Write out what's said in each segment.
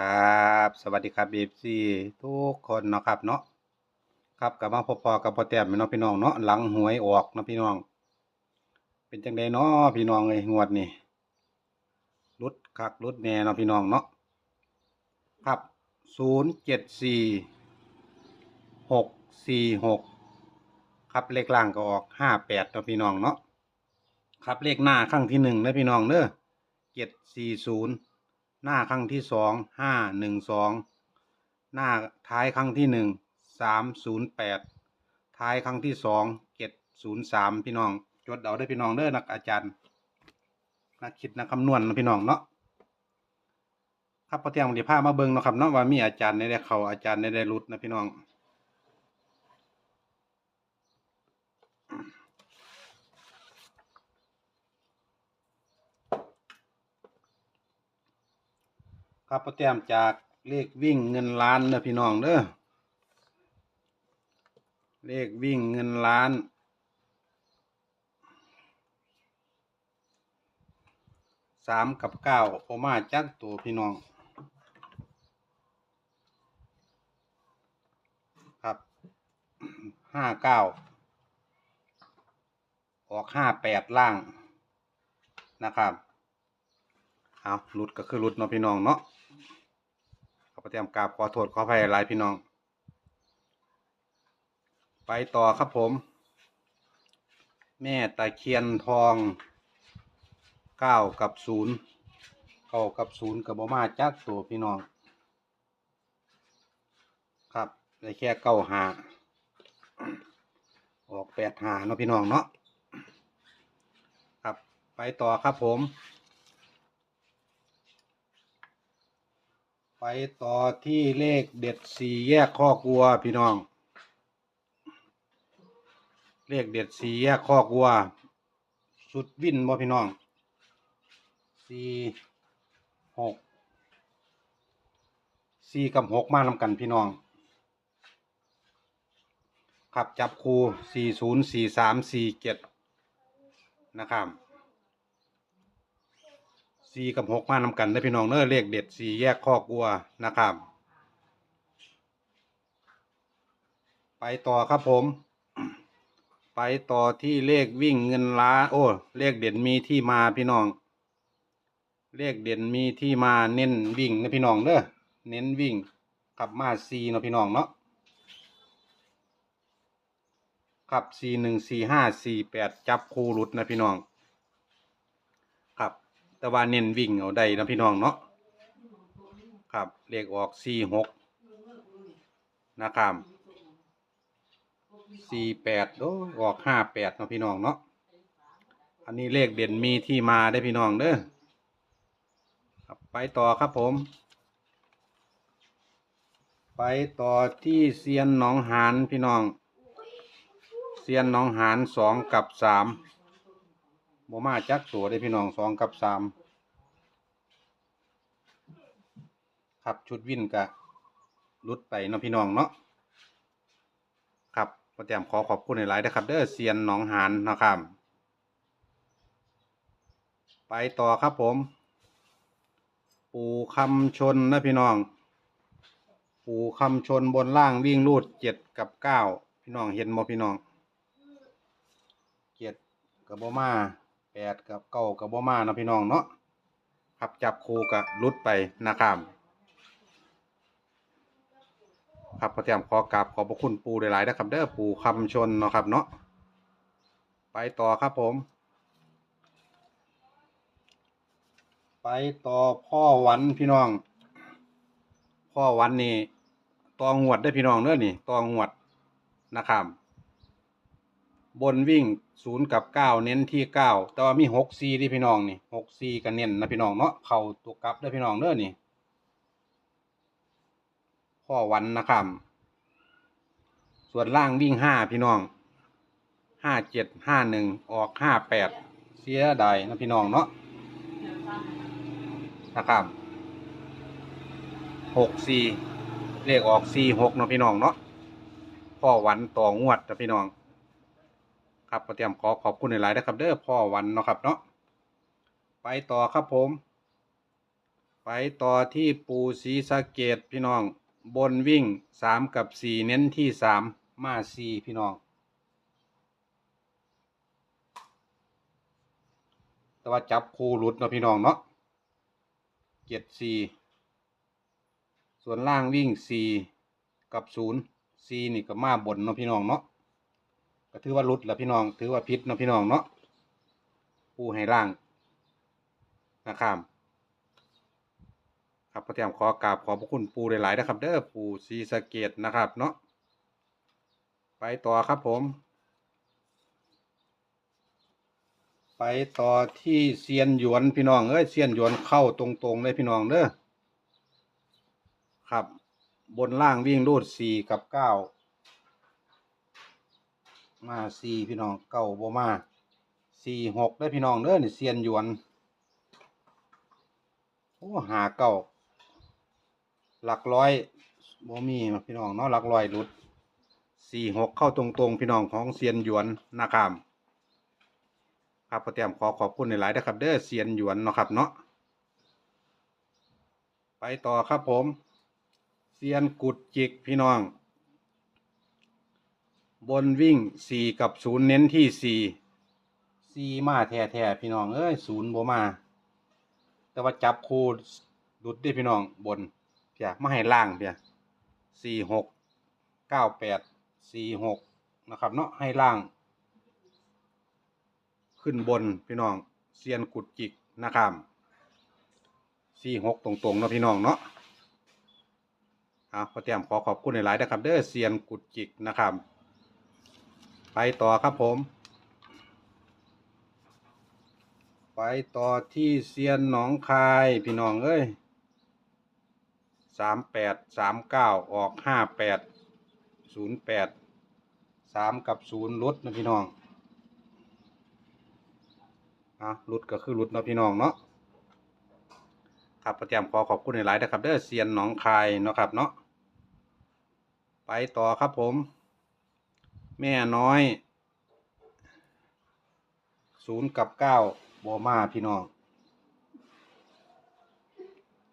ครับ สวัสดีครับเอฟซีทุกคนเนาะครับเนาะครับกลับมาพบพอกับพ่อแต้มเนาะพี่น้องเนาะหลังหวยออกเนาะพี่น้อง เป็นจังไดเนาะพี่น้องเอ้ยงวดนี้รุดคักรุดแน่เนาะพี่น้องเนาะครับศูนย์เจ็ดสี่หกสี่หกครับเลขล่างก็ออกห้าแปดเนาะพี่น้องเนาะครับเลขหน้าครั้งที่หนึ่งนะพี่น้องเด้อเจ็ดสี่ศูนย์ หน้าครั้งที่สองห้าหนึ่งสองหน้าท้ายครั้งที่หนึ่งสามศูนย์แปดท้ายครั้งที่สองเจ็ดศูนย์สามพี่น้อง จดเอาได้พี่น้องเด้อนักอาจารย์นักคิดนักคำนวณนะพี่น้องเนาะครับพอเที่ยงวันที่พามาเบิ่งเนาะครับเนาะว่ามีอาจารย์ในได้เขาอาจารย์ในได้รุดนะพี่น้อง ครับพอแต้มจากเลขวิ่งเงินล้านเด้อพี่น้องเด้อเลขวิ่งเงินล้าน สามกับเก้าโอมาจักตัวพี่น้อง ครับห้าเก้าออกห้าแปดล่างนะครับ เอาหลุดก็คือหลุดเนาะพี่น้องเนาะ ประเตรียมกราบขอโทษขออภัยหลายพี่น้อง ไปต่อครับผม แม่ตะเคียนทองเก้ากับศูนย์เก้ากับศูนย์กับบมาจักตัวพี่น้อง ครับได้แค่เก้าหาออกแปดหาเนาะพี่น้องเนาะครับไปต่อครับผม ไปต่อที่เลขเด็ดสี่แยกข้อกวัวพี่น้อง เลขเด็ดสี่แยกข้อกวัว สุดวินบ่พี่น้องสี่หกสี่กับหกมานำกันพี่น้องครับจับคูสี่ศูนย์สี่สามสี่เจ็ดนะครับ สี่กับหกมานำกันได้อพี่น้องเนอเลขเด็ดสี่แยกข้อกลัวนะครับ ไปต่อครับผม ไปต่อที่เลขวิ่งเงินล้านโอ้ เลขเด่นมีที่มาพี่น้อง เลขเด่นมีที่มาเน้นวิ่งนะพี่น้องเด้อเน้นวิ่งขับมาซีเนาะพี่น้องเนาะขับสี่หนึ่งสี่ห้าสี่แปดจับคู่หลุดนะพี่น้อง แต่ว่าเน้นวิ่งเอาได้นะพี่น้องเนาะครับเลขออกสี่หกนะครับสี่แปดโอ้ออกห้าแปดเนาะพี่น้องเนาะอันนี้เลขเด่นมีที่มาได้พี่น้องเด้อครับไปต่อครับผม ไปต่อที่เซียนหนองหานพี่น้อง เซียนหนองหานสองกับสาม โมมาจักตัวได้พี่น้องสองกับสามครับชุดวินกะลุดไปเนาะพี่น้องเนาะครับพอแต้มขอขอบคุณในหลายนะครับเด้อเซียนหนองหานนะครับไปต่อครับผม ปูคำชนนะพี่น้อง ปูคำชนบนล่างวิ่งรูดเจ็ดกับเก้าพี่น้องเห็นบ่พี่น้องเจ็ดกับบ่มา แปดกับเก้ากับบ่มานะพี่น้องเนาะครับจับคู่กับลุดไปนะครับครับพอเตรียมขอกราบขอบพระคุณปูหลายๆนะครับ เด้อปู่คำชนเนาะครับเนาะไปต่อครับผม ไปต่อพ่อหวันพี่น้อง พ่อหวันนี่ตองหวดได้พี่น้องเด้อนี่ตองหวดนะครับ บนวิ่งศูนย์กับเก้าเน้นที่เก้าแต่ว่ามีหกซีที่พี่น้องนี่หกซีกันเน้นนะพี่น้องเนาะเข่าตัวกลับได้พี่น้องเด้อนี่พ่อวันนะครับส่วนล่างวิ่งห้าพี่น้องห้าเจ็ดห้าหนึ่งออกห้าแปดเสียดายนะพี่น้องเนาะนะครับหกสี่เลขออกสี่หกเนาะพี่น้องเนาะพ่อวันต่องวดนะพี่น้อง ครับก็เตรียมขอขอบคุณหลายๆนะครับ เด้อพ่อวันเนาะครับเนาะไปต่อครับผม ไปต่อที่ปูศรีสะเกดพี่น้อง บนวิ่งสามกับสี่เน้นที่สามมาสี่พี่น้อง แต่ว่าจับคู่หลุดเนาะพี่น้องเนาะเจ็ดสี่ส่วนล่างวิ่งสี่กับศูนย์สี่นี่ก็มาบนเนาะพี่น้องเนาะ ก็ถือว่าหลุดแล้วพี่น้อง ถือว่าพิษเนาะพี่น้องเนาะปูให้ล่างนะครับครับพระเตรียมขอกราบขอบพระคุณปูหลายๆนะครับ เด้อปูซีสเกตนะครับ เนาะไปต่อครับผม ไปต่อที่เซียนหยวนพี่น้องเอ้ยเซียนหยวนเข้าตรงๆเลยพี่น้องเด้อครับ บนล่างวิ่งรูดสี่กับเก้า มาสี่พี่น้องเก้าบ่มาสี่หกได้พี่น้องเด้อนี่เซียนหยวนโอ้หาเก้าหลักร้อยบ่มีมาพี่น้องเนาะหลักร้อยรุดสี่หกเข้าตรงๆ พี่น้องของเซียนหยวนนะครับครับพอเตรียมขอขอบคุณในหลายนะครับ เด้อเซียนหยวนเนาะครับเนาะไปต่อครับผม เซียนกุดจิกพี่น้อง บนวิ่งสี่กับศูนย์เน้นที่สี่สี่มาแท้ๆพี่น้องเอ้ยศูนย์บ่มา แต่ว่าจับคูดุดได้พี่น้องบนเพียมาให้ล่างเพียสี่หกเก้าแปดสี่หกนะครับเนาะให้ล่าง ขึ้นบนพี่น้องเซียนกุดจิกนะครับสี่หกตรงๆเนาะพี่น้องเนาะเอาพอเตรียมขอขอบคุณหลายๆนะครับ เด้อเซียนกุดจิกนะครับ ไปต่อครับผม ไปต่อที่เซียนหนองคายพี่น้องเอ้ยสามแปดสามเก้าออกห้าแปดศูนย์แปดสามกับศูนย์ลดนะพี่น้องอะลดก็คือลดนะพี่น้องเนาะครับประจำขอขอบคุณหลายๆนะครับเด้อเซียนหนองคายเนาะครับเนาะไปต่อครับผม แม่น้อยศูนย์กับเก้าโบมาพี่น้อง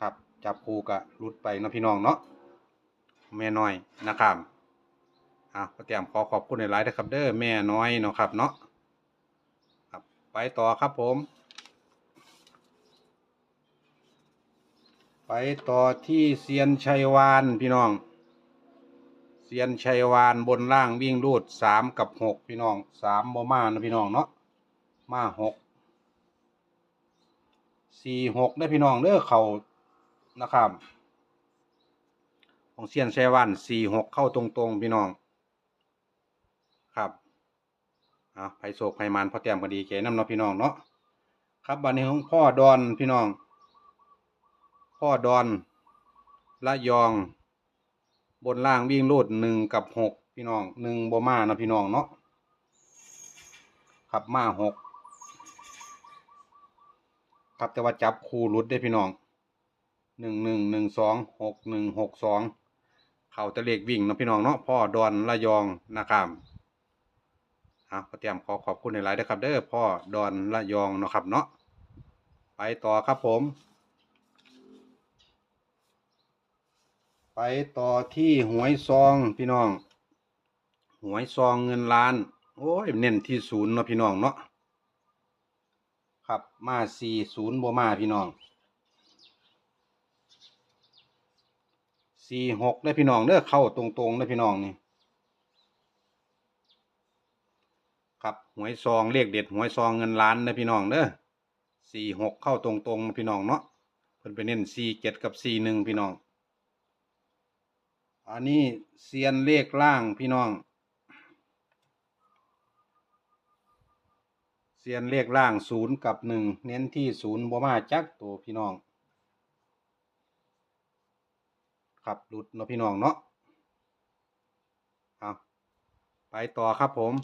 ครับ จับคู่กะหลุดไปนะพี่น้องเนาะแม่น้อยนะครับอะประจำขอขอบคุณในหลายๆนะครับเด้อแม่น้อยเนาะครับเนาะครับไปต่อครับผม ไปต่อที่เซียนชัยวานพี่น้อง เซียนชัยวานบนล่างวิ่งรูดสามกับหกพี่น้องสามบ่มานะพี่น้องเนาะมาหกสี่หกได้พี่น้องเด้อเขานะครับของเซียนชัยวานสี่หกเข้าตรงๆพี่น้อง ครับอะไผโศกไผมานพอแต้มก็ดีใจน้ำเนาะพี่น้องเนาะครับบัดนี้ของพ่อดอนพี่น้อง พ่อดอนละยอง บนล่างวิ่งรูดหนึ่งกับหกพี่น้องหนึ่งบมานะพี่น้องเนาะครับมาหกครับแต่ว่าจับคู่รุดได้พี่น้องหนึ่งหนึ่งหนึ่งสองหกหนึ่งหกสองเข่าตะเลกวิ่งนะพี่น้องเนาะพ่อดอนละยองนะครับอะพอเตรียมขอขอบคุณในไลน์ด้วยครับเด้อพ่อดอนละยองเนาะครับเนาะไปต่อครับผม ไปต่อที่หวยซองพี่น้อง หวยซองเงินล้าน โอ้ยเน้นที่ศูนย์เนาะพี่น้องเนาะครับมาสี่ศูนย์บมาพี่น้องสี่หกได้พี่น้องเด้อเข้าตรงๆได้พี่น้องนี่ครับหวยซองเลขเด็ดหวยซองเงินล้านนะพี่น้องเด้อสี่หกเข้าตรงๆนะพี่น้องเนาะเพิ่นไปเน้นสี่เจ็ดกับสี่หนึ่งพี่น้อง อันนี้เซียนเลขล่างพี่น้อง เซียนเลขล่างศูนย์กับหนึ่งเน้นที่ศูนย์บ่มาจักตัวพี่น้องครับหลุดเนาะพี่น้องเนาะเอาไปต่อครับผม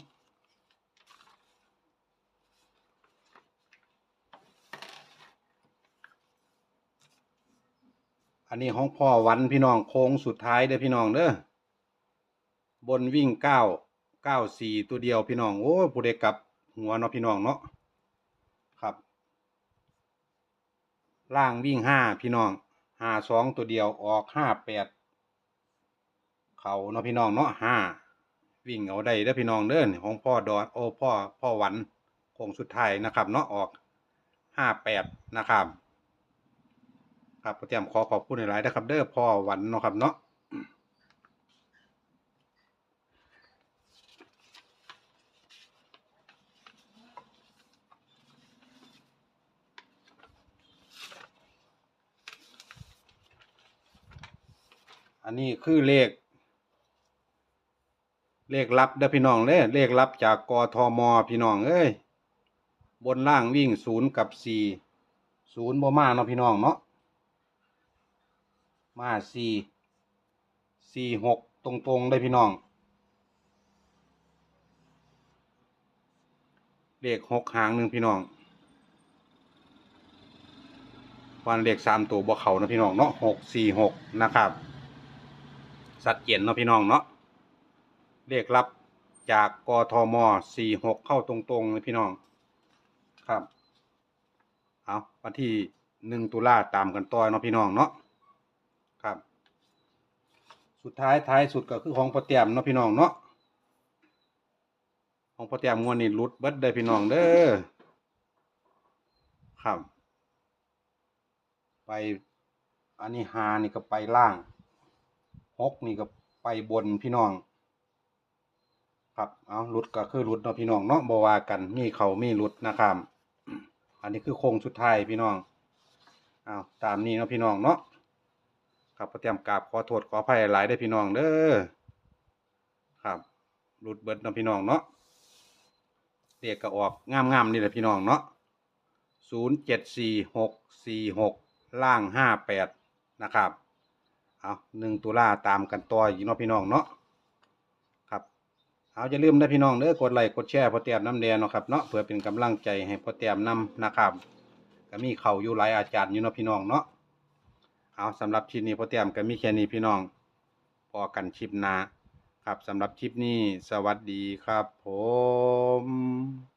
อันนี้ของพ่อวันพี่น้องโค้งสุดท้ายเด้อพี่น้องเด้อบนวิ่งเก้าเก้าสี่ตัวเดียวพี่น้องโอ้ผู้ใดกลับหัวเนาะพี่น้องเนาะครับ ล่างวิ่งห้าพี่น้องห้าสองตัวเดียวออกห้าแปดเขาเนาะพี่น้องเนาะห้าวิ่งเอาได้เด้อพี่น้องเด้อของพ่อดอนโอ้พ่อพ่อวันโค้งสุดท้ายนะครับ เนาะออกห้าแปดนะครับ ครับพ่อเตรียมขอขอบคุณหลายๆนะครับเด้อพ่อหวันเนาะครับเนาะอันนี้คือเลข เลขลับเด้อพี่น้องเด้เลขลับจากกทมพี่น้องเอ้ยบนล่างวิ่งศูนย์กับสี่ศูนย์บ่มาเนาะพี่น้องเนาะ มาสี่สี่หกตรงๆได้พี่น้อง เลขหกหางหนึ่งพี่น้องวันเลขสามตัวบ่เขานะพี่น้องเนาะหกสี่หกนะครับ สัดเจนเนาะพี่น้องเนาะเลขรับจากกทมสี่หกเข้าตรงๆเลยพี่น้องครับ เอาวันที่หนึ่งตุลาตามกันต่อเนาะพี่น้องเนาะ สุดท้ายท้ายสุดก็คือของโปรเตียมเนาะพี่น้องเนาะของโปรเตียมงวดนี้หลุดเบิดเด้พี่น้องเด้อครับ ไปอันนี้หานี่ก็ไปล่างหกนี่ก็ไปบนพี่น้อง ครับเอาหลุดก็คือหลุดเนาะพี่น้องเนาะบวากันมีเขามีหลุดนะครับอันนี้คือโค้งสุดท้ายพี่น้องเอาตามนี้เนาะพี่น้องเนาะ ครับขอเตรียมกราบขอโทษขออภัยหลายได้พี่น้องเด้อครับหลุดเบิดเนาะพี่น้องเนาะเรียกก็ออกงามๆนี่แหละพี่น้องเนาะศูนย์เจ็ดสี่หกสี่หกล่างห้าแปดนะครับเอาหนึ่งตุลาตามกันต่ออีกเนาะพี่น้องเนาะครับเอาอย่าลืมนะพี่น้องเด้อกดไลค์กดแชร์พอเตรียมน้ำแดงเนาะครับเนาะเพื่อเป็นกำลังใจให้พอเตรียมนำนะครับก็มีเข่าอยู่หลายอาจารย์อยู่เนาะพี่น้องเนาะ เอาสำหรับคลิปนี้พอเตรียมก็มีแค่นี้พี่น้อง พอกันคลิปหน้าครับสำหรับคลิปนี้สวัสดีครับผม